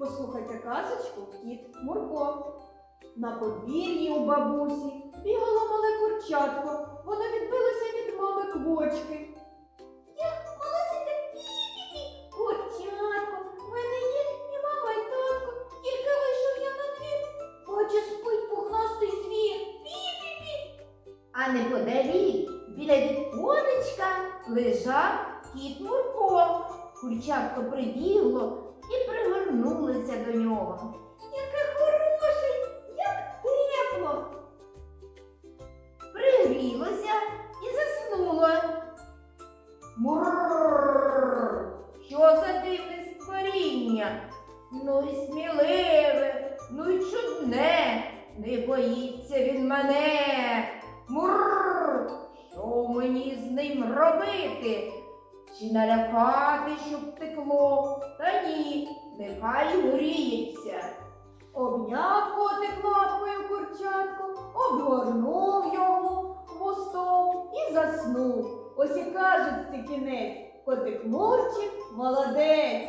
Послухайте казочку кіт Мурко. На подвір'ї у бабусі бігало мале курчатко. Воно відбилося від мами квочки. Я малесеньке пі-пі-пі, курчатко, в мене є мама, і татко. Тільки вийшов я на двір, бачу спить пухнастий звір. Пі-пі-пі. А неподалік біля віконечка лежав кіт Мурко. Курчатко прибігло і пригорнулося до нього. Яке хороший, як тепло. Пригрілося і заснуло. Мурр! Що за дивне створіння? Ну і сміливе, ну і чудне, не боїться він мене. Мурр! Що мені з ним робити? Чи налякати, щоб текло? Та ні, нехай гріється. Обняв котик лапою курчатку, обгорнув його хвостом і заснув. Ось і кажуть кінець. Котик Мурчик молодець.